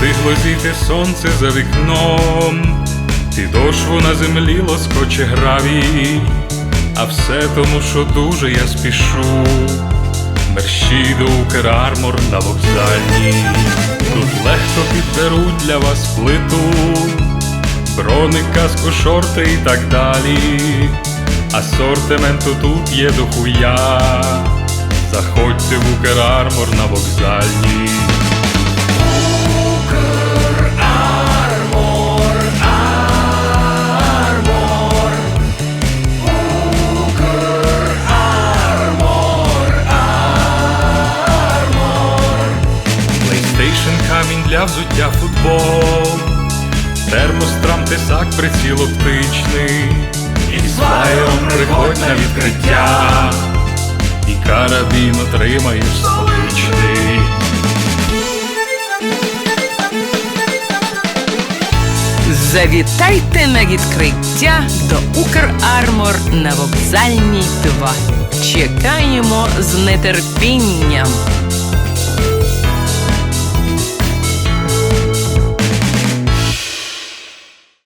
встигло зійти сонце за вікном, підошву на землі лоскоче гравій, а все тому, що дуже я спішу. Мерщій до Укрармор на вокзальній, тут легко підберуть для вас плиту, броник, каску, шорти і так далі. Асортименту тут є дохуя. Заходьте в Укрармор на вокзальній. PlayStation, камінь для взуття футбол, термострам, тесак, приціл оптичний, і з флаєром приходь на відкриття, і карабін отримаєш столичний. Завітайте на відкриття до Укрармор на вокзальній 2. Чекаємо з нетерпінням.